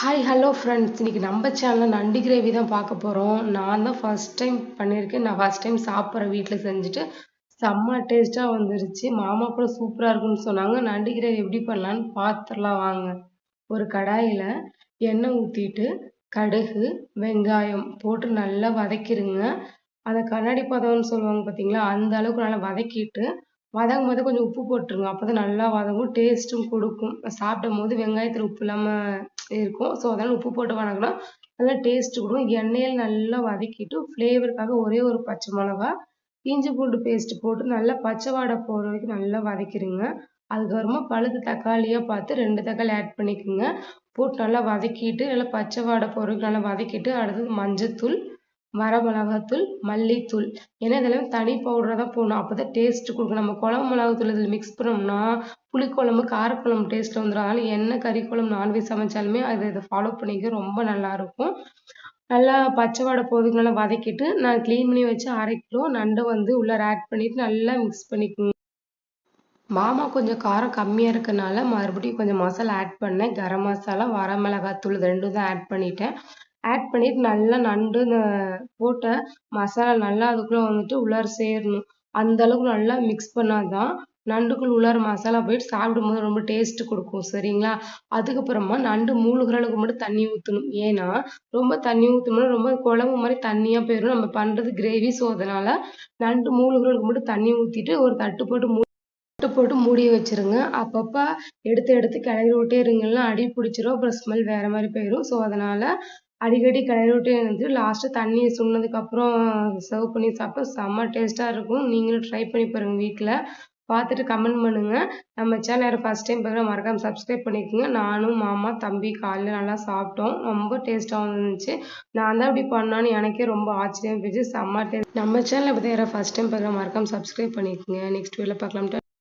Hi hello friends இன்னைக்கு நம்ம சேனலில் நண்டு கிரேவி தான் பார்க்க போகிறோம் நான் தான் ஃபர்ஸ்ட் டைம் பண்ணியிருக்கேன் நான் ஃபர்ஸ்ட் டைம் சாப்பிட்றேன் வீட்டில் செஞ்சுட்டு செம்ம டேஸ்ட்டாக வந்துருச்சு. மாமா கூட சூப்பராக இருக்குன்னு சொன்னாங்க. நண்டு கிரேவி எப்படி பண்ணலான்னு பார்த்துடலாம் வாங்க. ஒரு கடாயில் எண்ணெய் ஊற்றிட்டு கடுகு வெங்காயம் போட்டு நல்லா வதக்கிடுங்க அதை கண்ணாடி பதம்னு சொல்லுவாங்க பார்த்தீங்களா அந்த அளவுக்கு நல்லா வதக்கிட்டு வதங்கும் போது கொஞ்சம் உப்பு போட்டுருங்க. அப்போ தான் நல்லா வதங்கும். டேஸ்ட்டும் கொடுக்கும். சாப்பிடும் போது வெங்காயத்தில் உப்பு இல்லாமல் இருக்கும். ஸோ அதனால் உப்பு போட்டு வதங்கினா நல்லா டேஸ்ட் கொடுக்கும். எண்ணெயில் நல்லா வதக்கிட்டு ஃப்ளேவருக்காக ஒரே ஒரு பச்சை மிளகா இஞ்சி பூண்டு பேஸ்ட் போட்டு நல்லா பச்சை வாடை போகிற வரைக்கும் நல்லா வதக்கிடுங்க அதுக்கப்புறமா பழுத்து தக்காளியாக பார்த்து ரெண்டு தக்காளி ஆட் பண்ணிக்கோங்க. போட்டு நல்லா வதக்கிட்டு நல்லா பச்சை வாடை போகிற வரைக்கும் நல்லா வதக்கிட்டு அடுத்தது மஞ்சத்தூள் வரமிளகாத்தூள் மல்லித்தூள். ஏன்னா இதெல்லாம்? தனி பவுடராக தான் போடணும். அப்போ தான் டேஸ்ட் கொடுக்கும். நம்ம குழம்பு மிளகாத்தூள் இதில் மிக்ஸ் பண்ணோம்னா புளிக்குழம்பு காரக்குழம்பு டேஸ்ட் வந்துடும். அதனால் என்ன கறி குழம்பு நான்வெஜ் சமைச்சாலுமே அதை இதை ஃபாலோ பண்ணிக்க ரொம்ப நல்லாயிருக்கும் நல்லா பச்சை வாடை போதுக்கு நல்லா வதக்கிட்டு நான் க்ளீன் பண்ணி வச்சு அரை கிலோ நண்டை வந்து உள்ளார ஆட் பண்ணிவிட்டு நல்லா மிக்ஸ் பண்ணிக்கணும் மாமா கொஞ்சம் காரம் கம்மியாக இருக்கனால மறுபடியும் கொஞ்சம் மசாலா ஆட் பண்ணேன். கரம் மசாலா வரமிளகாத்தூள் இது ரெண்டும் தான் ஆட் பண்ணிட்டேன். ஆட் பண்ணிட்டு நல்லா நண்டு போட்ட மசாலா நல்லா அதுக்குள்ளே வந்துட்டு உள்ளார சேரணும். அந்த அளவுக்கு நல்லா மிக்ஸ் பண்ணாதான் நண்டுக்குள்ள உள்ளார மசாலா போயிட்டு சாப்பிடும்போது ரொம்ப டேஸ்ட் கொடுக்கும். சரிங்களா? அதுக்கப்புறமா நண்டு மூழ்கிற அளவுக்கு மட்டும் தண்ணி ஊற்றணும் ஏன்னா ரொம்ப தண்ணி ஊற்றணும்னா ரொம்ப குழம்பு மாதிரி தண்ணியாக போயிடும் நம்ம பண்ணுறது கிரேவி ஸோ அதனால நண்டு மூழ்கிற அளவுக்கு மட்டும் தண்ணி ஊற்றிட்டு ஒரு தட்டு போட்டு மூ தட்டு போட்டு மூடி வச்சிருங்க. அப்பப்போ எடுத்து எடுத்து கிளறி விட்டே இருங்கன்னா அடி பிடிச்சிரும். அப்புறம் ஸ்மெல் வேற மாதிரி போயிடும் ஸோ அதனால அடிக்கடி கிளறிவிட்டே இருந்துட்டு லாஸ்ட்டு தண்ணி சுண்ணதுக்கப்புறம் சர்வ் பண்ணி சாப்பிட்டா செம்ம டேஸ்ட்டாக இருக்கும். நீங்களும் ட்ரை பண்ணி பாருங்கள் வீட்டில் பார்த்துட்டு கமெண்ட் பண்ணுங்கள் நம்ம சேனல் யாரும் ஃபஸ்ட் டைம் பார்க்குற மறக்காமல் சப்ஸ்கிரைப் பண்ணிக்கோங்க. நானும் மாமா தம்பி காலையில் நல்லா சாப்பிட்டோம். ரொம்ப டேஸ்ட்டாகவும் இருந்துச்சு. நான் தான் இப்படி பண்ணான்னு எனக்கே ரொம்ப ஆச்சரியம் போயிடுச்சு. செம்ம டேஸ்ட் நம்ம சேனலை பற்றி யாராவது ஃபஸ்ட் டைம் பார்க்குற மறக்காமல் சப்ஸ்கிரைப் பண்ணிக்கோங்க. நெக்ஸ்ட் வீடியோவில் பார்க்கலாம்.